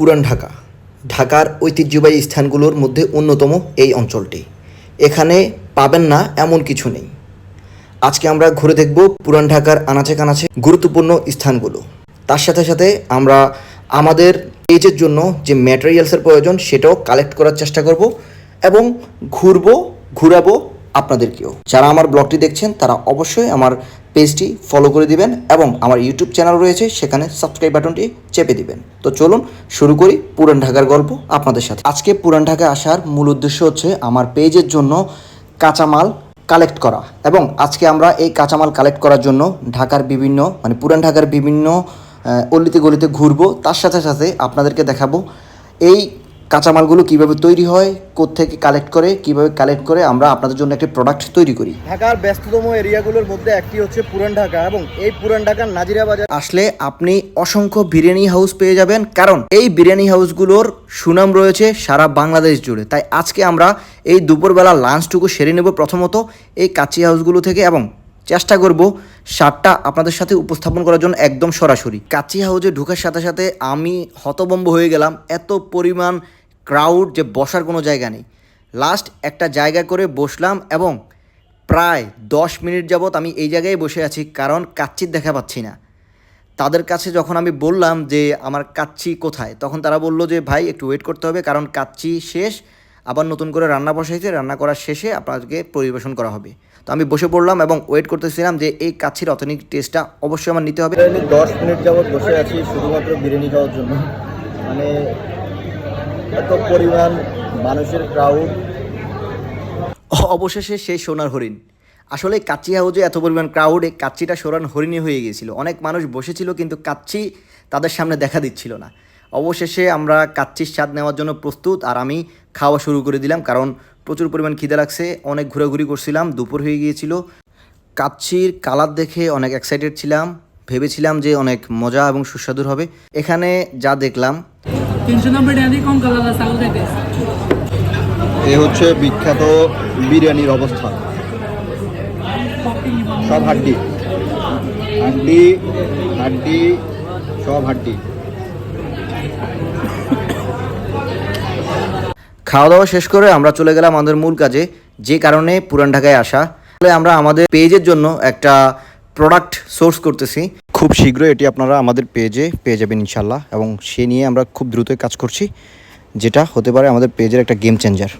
পুরান ঢাকা। ঢাকার ঐতিহ্যবাহী স্থানগুলোর মধ্যে অন্যতম এই অঞ্চলটি। এখানে পাবেন না এমন কিছু নেই। আজকে আমরা ঘুরে দেখব পুরান ঢাকার আনাচে কানাচে গুরুত্বপূর্ণ স্থানগুলো। তার সাথে সাথে আমরা আমাদের পেজের জন্য যে ম্যাটেরিয়ালসের প্রয়োজন সেটাও কালেক্ট করার চেষ্টা করব এবং ঘুরবো, ঘুরাবো আপনাদেরকেও। যারা আমার ব্লগটি দেখছেন তারা অবশ্যই আমার পেজটি ফলো করে দিবেন এবং আমার ইউটিউব চ্যানেল রয়েছে, সেখানে সাবস্ক্রাইব বাটনটি চেপে দিবেন। তো চলুন শুরু করি পুরান ঢাকার গল্প আপনাদের সাথে। আজকে পুরান ঢাকায় আসার মূল উদ্দেশ্য হচ্ছে আমার পেজের জন্য কাঁচামাল কালেক্ট করা এবং আজকে আমরা এই কাঁচামাল কালেক্ট করার জন্য ঢাকার বিভিন্ন মানে পুরান ঢাকার বিভিন্ন অলিতে গলিতে ঘুরবো। তার সাথে সাথে আপনাদেরকে দেখাবো এই কাঁচামালগুলো কীভাবে তৈরি হয় থেকে কালেক্ট করে কীভাবে কালেক্ট করে আমরা আপনাদের জন্য একটি প্রোডাক্ট তৈরি করি। ঢাকার ব্যস্ততম এরিয়াগুলোর মধ্যে একটি হচ্ছে পুরান ঢাকা এবং এই পুরান ঢাকার নাজিরা বাজার আসলে আপনি অসংখ্য বিরিয়ানি হাউস পেয়ে যাবেন কারণ এই বিরিয়ানি হাউসগুলোর সুনাম রয়েছে সারা বাংলাদেশ জুড়ে। তাই আজকে আমরা এই দুপুরবেলা লাঞ্চটুকু সেরে নেব প্রথমত এই কাচি হাউসগুলো থেকে এবং চেষ্টা করব সারটা আপনাদের সাথে উপস্থাপন করার জন্য একদম সরাসরি। কাচি হাউসে ঢোকার সাথে সাথে আমি হতবম্ব হয়ে গেলাম। এত পরিমাণ ক্রাউড যে বসার কোনো জায়গা নেই। লাস্ট একটা জায়গা করে বসলাম এবং প্রায় দশ মিনিট যাবৎ আমি এই জায়গায় বসে আছি, কারণ কাচ্চির দেখা পাচ্ছি না। তাদের কাছে যখন আমি বললাম যে আমার কাচ্চি কোথায়, তখন তারা বলল যে, ভাই, একটু ওয়েট করতে হবে, কারণ কাচ্চি শেষ, আবার নতুন করে রান্না বসাইছে, রান্না করার শেষে আপনাদেরকে পরিবেশন করা হবে। তো আমি বসে পড়লাম এবং ওয়েট করতেছিলাম যে এই কাচ্ছির অথেন্টিক টেস্টটা অবশ্যই আমার নিতে হবে। দশ মিনিট যাবত বসে আছি, শুধুমাত্র বিরিয়ানি খাওয়ার জন্য। মানে এত পরিমাণ মানুষের ক্রাউড অবশেষে সেই সোনার হরিণ। আসলে কাচ্চি হাউজে এত পরিমাণ ক্রাউড কাচ্চিটা সোনার হরিণই হয়ে গিয়েছিল। অনেক মানুষ বসেছিল, কিন্তু কাচ্চি তাদের সামনে দেখা দিচ্ছিল না। অবশেষে আমরা কাচ্চির স্বাদ নেওয়ার জন্য প্রস্তুত, আর আমি খাওয়া শুরু করে দিলাম, কারণ প্রচুর পরিমাণ খিদে লাগছে। অনেক ঘোরাঘুরি করছিলাম, দুপুর হয়ে গিয়েছিল। কাচ্চির কালার দেখে অনেক এক্সাইটেড ছিলাম। ভেবেছিলাম যে অনেক মজা এবং সুস্বাদুর হবে। এখানে যা দেখলাম তিনশো নব্বই কম কালার চাউল খাইতে এ হচ্ছে বিখ্যাত বিরিয়ানির অবস্থা। সব হাড্ডি। হাড্ডি হাড্ডি সব হাড্ডি। খাওয়া দাওয়া শেষ করে আমরা চলে গেলাম আমাদের মূল কাজে যে কারণে পুরান ঢাকায় আসা। তাহলে আমরা আমাদের পেজের জন্য একটা প্রোডাক্ট সোর্স করতেছি। খুব শীঘ্রই এটি আপনারা আমাদের পেজে পেয়ে যাবেন ইনশাল্লাহ এবং সে নিয়ে আমরা খুব দ্রুতই কাজ করছি, যেটা হতে পারে আমাদের পেজের একটা গেম চেঞ্জার